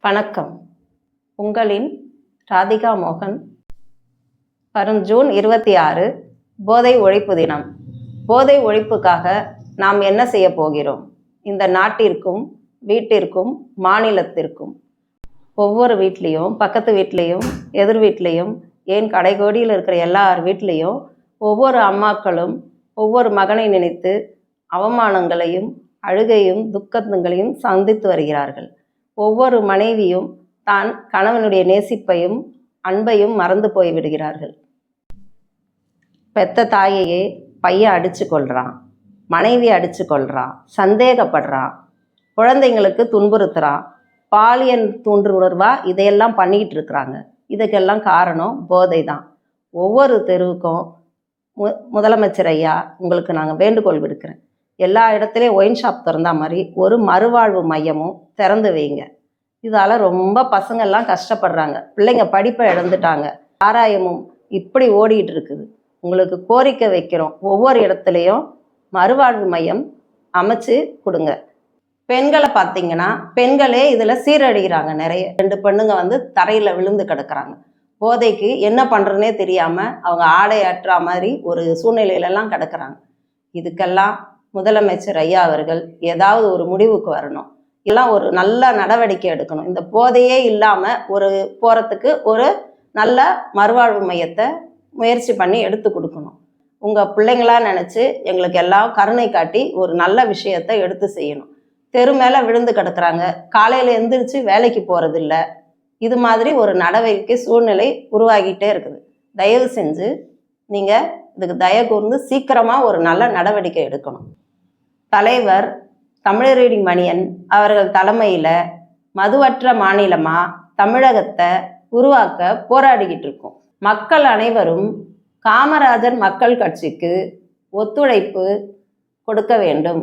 வணக்கம். உங்களின் ராதிகா மோகன். வரும் ஜூன் இருபத்தி ஆறு போதை ஒழிப்பு தினம். போதை ஒழிப்புக்காக நாம் என்ன செய்ய போகிறோம்? இந்த நாட்டிற்கும் வீட்டிற்கும் மாநிலத்திற்கும். ஒவ்வொரு வீட்லேயும் பக்கத்து வீட்லேயும் எதிர் வீட்லேயும் ஏன் கடைகோடியில் இருக்கிற எல்லார் வீட்லேயும் ஒவ்வொரு அம்மாக்களும் ஒவ்வொரு மகனை நினைத்து அவமானங்களையும் அழுகையும் துக்கங்களையும் சந்தித்து வருகிறார்கள். ஒவ்வொரு மனைவியும் தான் கணவனுடைய நேசிப்பையும் அன்பையும் மறந்து போய் விடுகிறார்கள். பெத்த தாயையே பையன் அடிச்சு கொள்றான் மனைவி அடிச்சு கொள்றான் சந்தேகப்படுறான் குழந்தைங்களுக்கு துன்புறுத்துறான் பாலியல் தூண்டுணர்வா இதையெல்லாம் பண்ணிக்கிட்டு இருக்கிறாங்க. இதுக்கெல்லாம் காரணம் போதை தான். ஒவ்வொரு தெருவுக்கும் மு முதலமைச்சர் ஐயா உங்களுக்கு நாங்கள் வேண்டுகோள் விடுக்கிறேன். எல்லா இடத்துலையும் ஒயின் ஷாப் திறந்தா மாதிரி ஒரு மறுவாழ்வு மையமும் திறந்து வைங்க. இதால் ரொம்ப பசங்கள்லாம் கஷ்டப்படுறாங்க. பிள்ளைங்க படிப்பை இழந்துட்டாங்க. ஆராயமும் இப்படி ஓடிட்டு இருக்குது. உங்களுக்கு கோரிக்கை வைக்கிறோம். ஒவ்வொரு இடத்துலையும் மறுவாழ்வு மையம் அமைச்சு கொடுங்க. பெண்களை பார்த்தீங்கன்னா பெண்களே இதில் சீரழிகிறாங்க நிறைய. ரெண்டு பெண்ணுங்க வந்து தரையில் விழுந்து கிடக்குறாங்க. போதைக்கு என்ன பண்ணுறதுனே தெரியாமல் அவங்க ஆடை அற்றா மாதிரி ஒரு சூழ்நிலையிலலாம் கிடக்குறாங்க. இதுக்கெல்லாம் முதலமைச்சர் ஐயா அவர்கள் ஏதாவது ஒரு முடிவுக்கு வரணும். எல்லாம் ஒரு நல்ல நடவடிக்கை எடுக்கணும். இந்த போதையே இல்லாமல் ஒரு போகிறதுக்கு ஒரு நல்ல மறுவாழ்வு மையத்தை முயற்சி பண்ணி எடுத்து கொடுக்கணும். உங்கள் பிள்ளைங்களா நினச்சி எங்களுக்கு எல்லாம் கருணை காட்டி ஒரு நல்ல விஷயத்தை எடுத்து செய்யணும். தெரு மேலே விழுந்து கிடக்குறாங்க. காலையில் எந்திரிச்சு வேலைக்கு போகிறதில்ல இது மாதிரி ஒரு நடவடிக்கை சூழ்நிலை உருவாகிட்டே இருக்குது. தயவு செஞ்சு நீங்கள் இதுக்கு தயவு கூர்ந்து சீக்கிரமாக ஒரு நல்ல நடவடிக்கை எடுக்கணும். தலைவர் தமிழரீடி மணியன் அவர்கள் தலைமையில் மதுவற்ற மாநிலமாக தமிழகத்தை உருவாக்க போராடிக்கிட்டு இருக்கோம். மக்கள் அனைவரும் காமராஜர் மக்கள் கட்சிக்கு ஒத்துழைப்பு கொடுக்க வேண்டும்.